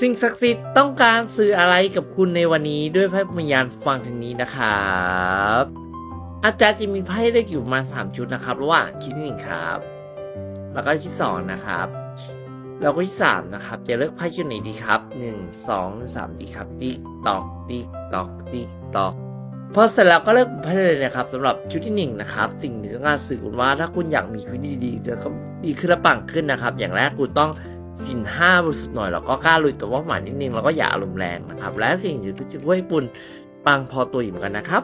สิ่งศักดิ์สิทธิ์ต้องการสื่ออะไรกับคุณในวันนี้ด้วยไพ่พยานฟังทางนี้นะครับอาจารย์จะมีไพ่เลือยู่ประมาณสามชุดนะครับระหว่างชุดที่หนึ่งครับ แล้วก็ชุดที่สองนะครับแล้วก็ที่สามนะครับ จะเลือกไพ่ชุดไหนดีครับหนึ่งสองสามดีครับติ๊กตอกติ๊กตอกติ๊กตอกพอเสร็จแล้วก็เลือกไพ่เลยนะครับสำหรับชุดที่หนึ่งนะครับ สิ่งที่ต้องการสื่อคุณว่าถ้าคุณอยากมีชีวิตดีๆแล้วก็ดีขึ้นและปังขึ้นนะครับ อย่างแรกคุณต้อง สินห้าบริสุทธิ์หน่อยแล้วก็กล้าลุยตัวว่าหมายนิดนึงแล้วก็อย่าอารมณ์แรงนะครับ และสิ่งที่จะช่วยปุณปังพอตัวอยู่เหมือนกันนะครับ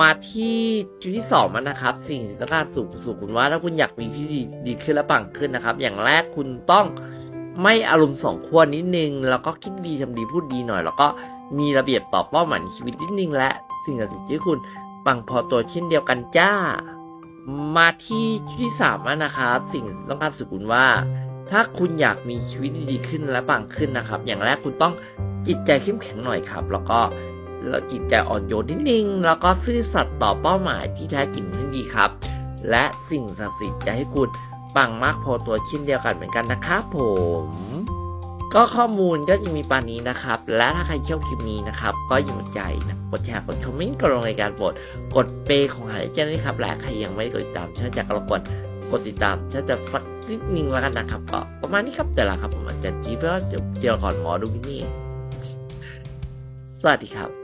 มาที่จุดที่สองมันนะครับ สิ่งที่ต้องการสู่สู่คุณว่าถ้าคุณอยากมีที่ดีดีขึ้นและปังขึ้นนะครับ อย่างแรกคุณต้องไม่อารมณ์สองขั้วนิดนึง แล้วก็คิดดีทำดีพูดดีหน่อย แล้วก็มีระเบียบต่อเป้าหมายในชีวิตนิดนึงและ สิ่งที่จะคุณปังพอตัวเช่นเดียวกันจ้า มาที่จุดที่สามนะครับ สิ่งที่ต้องการสื่คุณว่า ถ้าคุณอยากมีชีวิตดีขึ้นและปังขึ้นนะครับ อย่างแรกคุณต้องจิตใจเข้มแข็งหน่อยครับ แล้วก็แล้วจิตใจอ่อนโยนนิดนึงแล้วก็ซื่อสัตย์ต่อเป้าหมายที่แท้จริงที่ดีครับ และสิ่งศักดิ์สิทธิ์จะให้คุณปังมากพอตัวเช่นเดียวกันเหมือนกันนะครับผม ก็ข้อมูลก็จะมีปานนี้นะครับ และถ้าใครชอบคลิปนี้นะครับ ก็อย่าลืมใจนะกดแชร์กดคอมเมนต์กดลงรายการโปรดกดเปย์ของหายใจด้วยครับและใครยังไม่กดติดตามช่องจากกรบกวน กดติดตามถ้าจะสักนิดนึงแล้วกันนะครับ ก็ประมาณนี้ครับแต่ละครับผมอาจจะจีบเพราะว่าเดี๋ยวเดี๋ยวก่อนหมอดูที่นี่ สวัสดีครับ